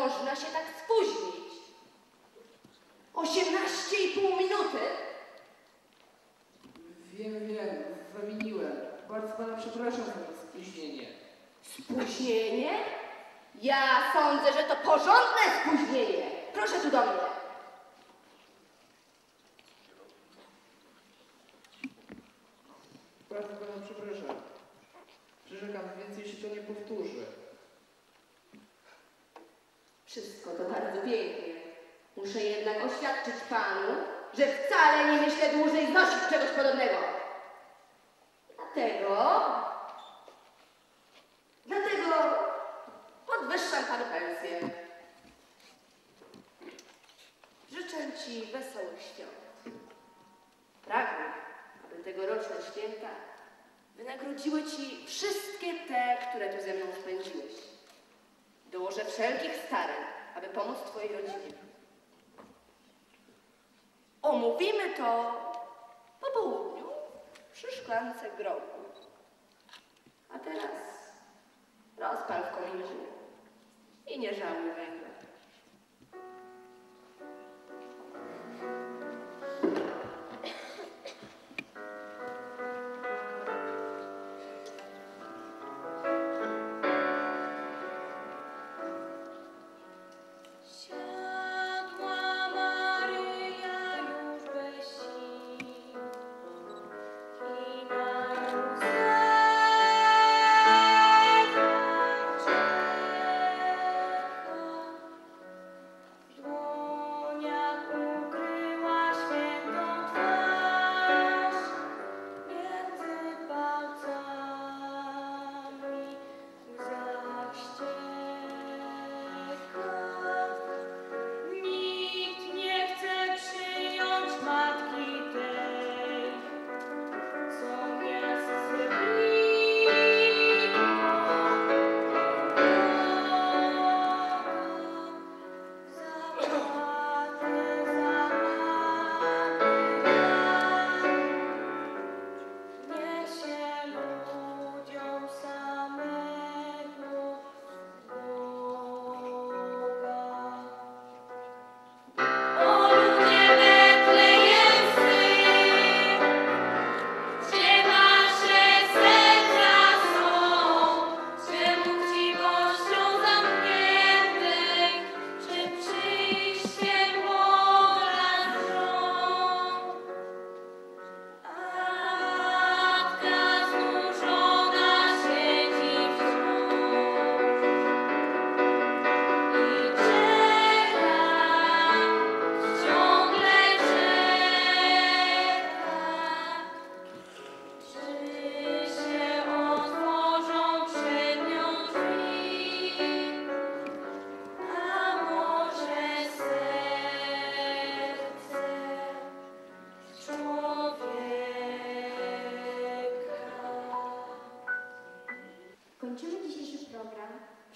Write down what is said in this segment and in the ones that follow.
można się tak spóźnić? 18,5 minuty? Wiem, wiem, zawiniłem. Bardzo pana przepraszam za spóźnienie. Spóźnienie? Ja sądzę, że to porządne spóźnienie. Proszę tu do mnie. Bardzo pana przepraszam. Przyrzekam, więcej się to nie powtórzy. Pięknie. Muszę jednak oświadczyć panu, że wcale nie myślę dłużej znosić czegoś podobnego. Dlatego, dlatego podwyższam panu pensję. Życzę ci wesołych świąt. Pragnę, aby tegoroczne święta wynagrodziły ci wszystkie te, które tu ze mną spędziłeś. Dołożę wszelkich starań, aby pomóc Twojej rodzinie. Omówimy to po południu przy szklance grochu. A teraz rozpal w kominku i nie żałuj węgla.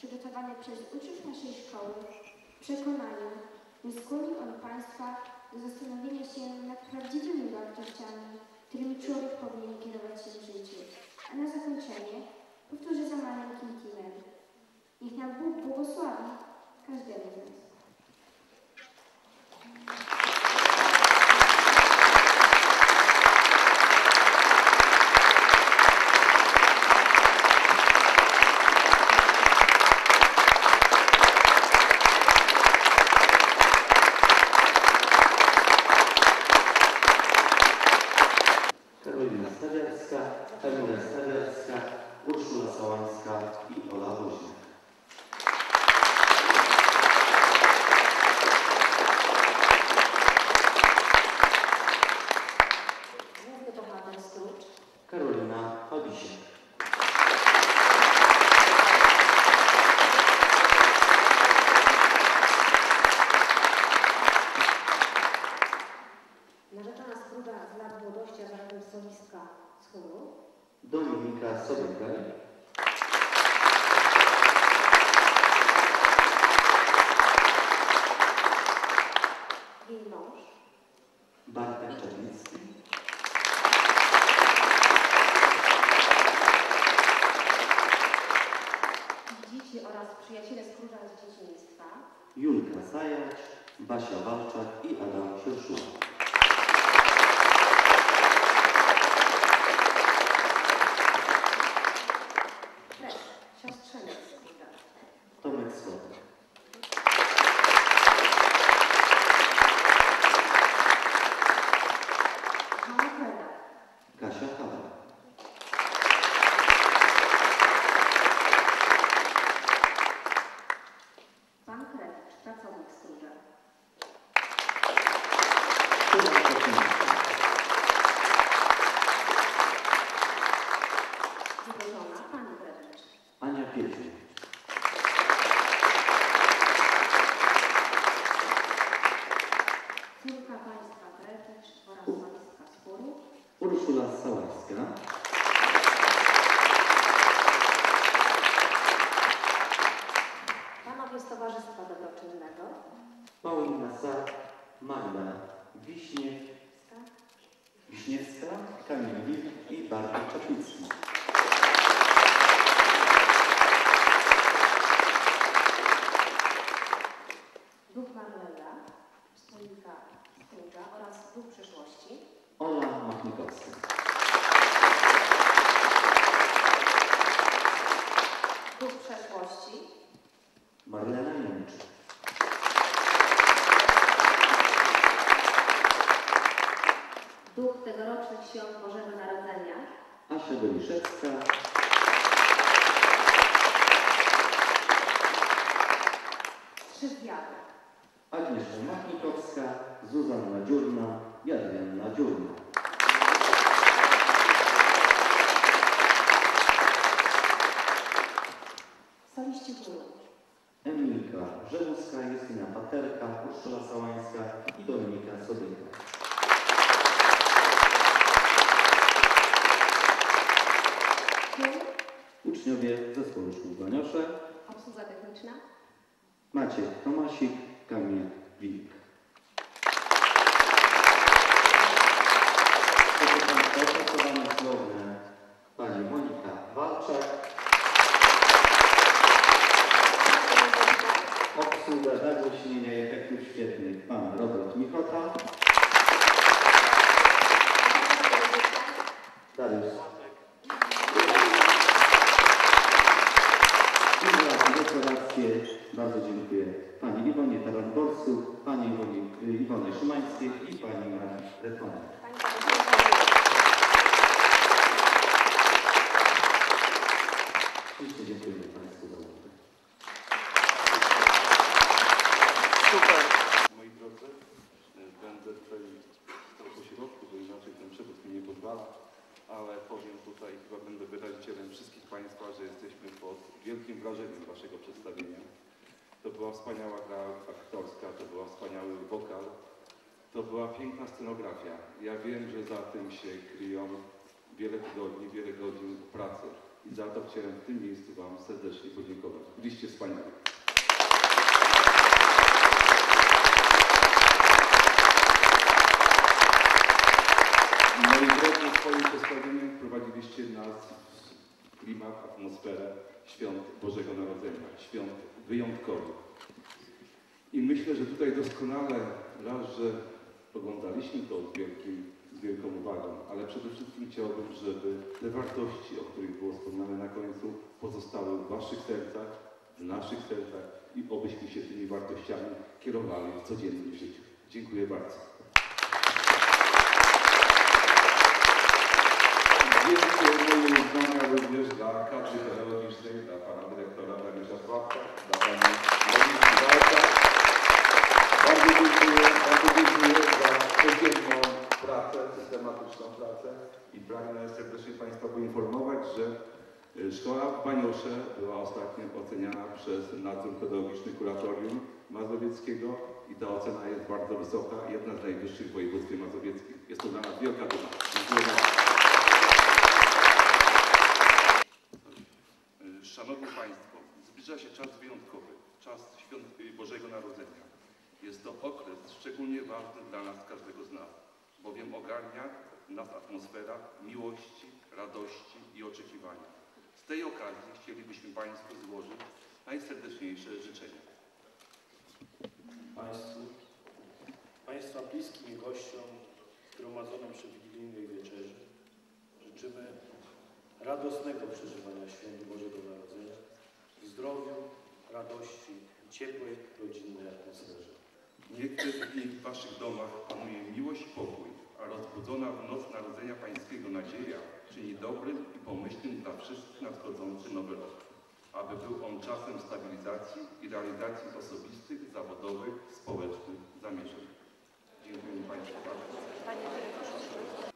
Program przygotowany przez uczniów naszej szkoły w przekonaniu, że on Państwa do zastanowienia się nad prawdziwymi wartościami, którymi człowiek powinien kierować się w życiu. A na zakończenie powtórzę za maleńkim Timem. Niech nam Bóg błogosławi każdemu z nas. salvation. Urszula Sałańska. Panowie z Towarzystwa Dobroczynnego. Paulina Sak. Magda Wiśniewska. Wiśniewska. Kamil Wilk i Bartek Czaplicki. Marlena Jęczyk. Duch tegorocznych świąt Bożego Narodzenia. Asia Goliszewska. Trzy zwiady. Agnieszka Machnikowska. Zuzanna Dziurna. i Adrianna Dziurna. Uczniowie Zespołu Szkół Baniosze, Obsługa techniczna. Maciek Tomasik, Kamil Wilk. Proszę Państwa, opracowanie słowne Pani Monika Walczak. Obsługa nagłośnienia i efektów świetnych Pan Robert Michota. Dariusz. I za dekorację bardzo dziękuję Pani Iwonie Taran-Borsu, Pani Iwonie, Iwonie Szymańskiej i Pani Marii Letonek. Oczywiście dziękuję Państwu za uwagę. Super. Moi drodzy, będę tutaj po środku, bo inaczej ten przewód mi nie pozwala, ale powiem tutaj, chyba będę wyrazicielem wszystkich Państwa, że jesteśmy pod wielkim wrażeniem Waszego przedstawienia. To była wspaniała gra aktorska, to była wspaniały wokal, to była piękna scenografia. Ja wiem, że za tym się kryją wiele tygodni, wiele godzin pracy i za to chciałem w tym miejscu Wam serdecznie podziękować. Byliście wspaniali. Moi drodzy, swoim przedstawieniem wprowadziliście nas w klimat, atmosferę świąt Bożego Narodzenia, świąt wyjątkowych. I myślę, że tutaj doskonale raz, że oglądaliśmy to z, wielkim, wielką uwagą, ale przede wszystkim chciałbym, żeby te wartości, o których było wspomniane na końcu, pozostały w Waszych sercach, w naszych sercach i obyśmy się tymi wartościami kierowali w codziennym życiu. Dziękuję bardzo. Wielkie moje uznania również dla pedagogicznej, dla pana dyrektora Dariusza Sławka, dla pani Moniki systematyczną pracę i pragnę serdecznie Państwa poinformować, że y, Szkoła w Baniosze była ostatnio oceniana przez nadzór pedagogiczny kuratorium mazowieckiego i ta ocena jest bardzo wysoka, jedna z najwyższych w województwie mazowieckim. Jest to dla nas wielka duma. Dziękuję bardzo. Y, Szanowni Państwo, zbliża się czas wyjątkowy, czas świąt Bożego Narodzenia. Jest to okres szczególnie ważny dla nas, każdego z nas, bowiem ogarnia nas atmosfera miłości, radości i oczekiwania. Z tej okazji chcielibyśmy Państwu złożyć najserdeczniejsze życzenia. Państwu, Państwa bliskim i gościom zgromadzonym przy wigilijnej wieczerzy życzymy radosnego przeżywania świętu Bożego Narodzenia, w zdrowiu, radości i ciepłej, rodzinnej atmosferze. Niech w Waszych domach panuje miłość i pokój, obłądzona w noc Narodzenia Pańskiego nadzieja czyni dobrym i pomyślnym dla wszystkich nadchodzący nowy rok, aby był on czasem stabilizacji i realizacji osobistych, zawodowych, społecznych zamierzeń. Dziękuję Państwu bardzo.